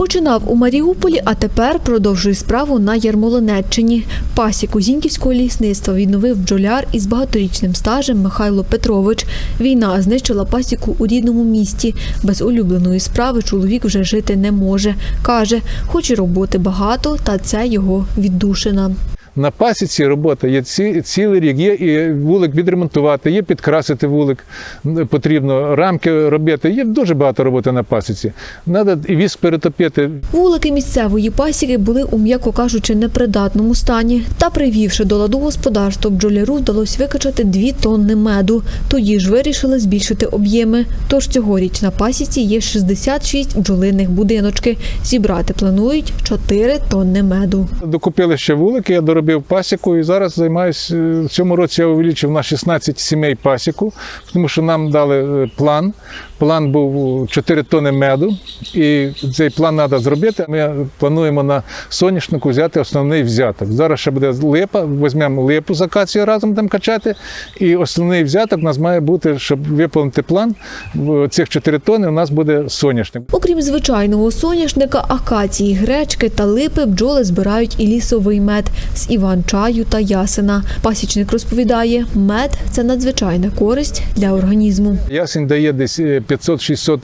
Починав у Маріуполі, а тепер продовжує справу на Ярмолинеччині. Пасіку Зіньківського лісництва відновив бджоляр із багаторічним стажем Михайло Петрович. Війна знищила пасіку у рідному місті. Без улюбленої справи чоловік вже жити не може. Каже, хоч і роботи багато, та це його віддушина. На пасіці робота є ці, цілий рік. Є і вулик відремонтувати, є підкрасити вулик, потрібно рамки робити. Є дуже багато роботи на пасіці. Треба і віз перетопити. Вулики місцевої пасіки були у, м'яко кажучи, непридатному стані. Та привівши до ладу господарство, бджоляру вдалося викачати дві тонни меду. Тоді ж вирішили збільшити об'єми. Тож цьогоріч на пасіці є 66 бджолиних будиночки. Зібрати планують 4 тонни меду. Докупили ще вулики, я доробив пасіку і зараз займаюся. В цьому році я увеличив на 16 сімей пасіку, тому що нам дали е, план. План був 4 тони меду, і цей план треба зробити. Ми плануємо на соняшнику взяти основний взяток. Зараз ще буде липа, візьмемо липу з акацією разом там качати. І основний взяток у нас має бути, щоб виповнити план. Цих 4 тони у нас буде соняшник. Окрім звичайного соняшника, акації, гречки та липи, бджоли збирають і лісовий мед з іван-чаю та ясена. Пасічник розповідає, мед це надзвичайна користь для організму. Ясень дає десь е, 500-600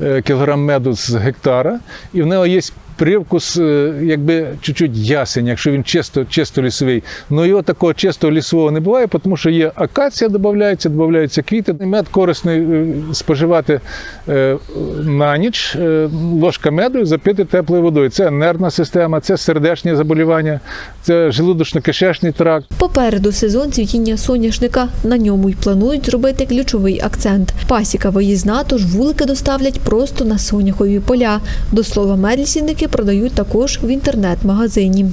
е, кілограм меду з гектара, і в нього є привкус, е, якби чуть-чуть ясень, якщо він чисто, чисто лісовий. Ну його такого чистого лісового не буває, тому що є акація, додається, додаються квіти. Мед корисний е, споживати на ніч, ложка меду запити теплою водою. Це нервна система, це сердечні заболівання, це желудочно-кишечний тракт. Попереду сезон цвітіння соняшника. На ньому й планують зробити ключовий акцент. Пасіка виїзна, тож вулики доставлять просто на соняхові поля. До слова, медлісінники продають також в інтернет-магазині.